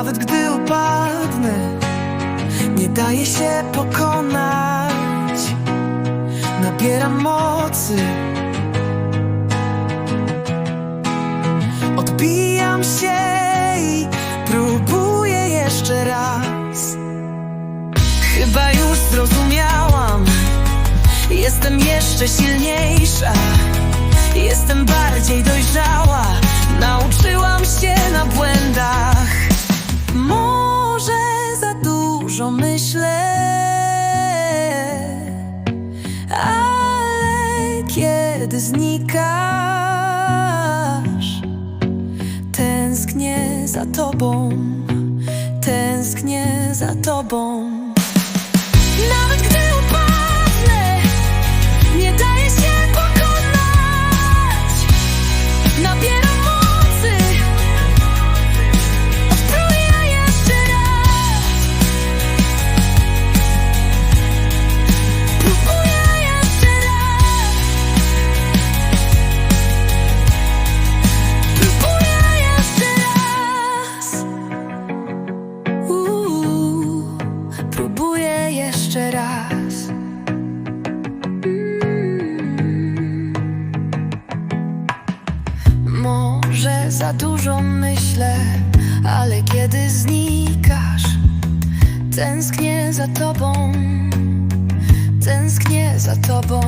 Nawet gdy upadnę Nie daję się pokonać. Nabieram mocy. Odbijam się i próbuję jeszcze raz. Chyba już zrozumiałam. Jestem jeszcze silniejsza. Jestem bardziej dużo myślę, ale kiedy znikasz, tęsknię za tobą, tęsknię za tobą. Nawet gdy upadnę, nie daję się pokonać. Nabieram dużo myślę, ale kiedy znikasz, tęsknię za tobą, tęsknię za tobą.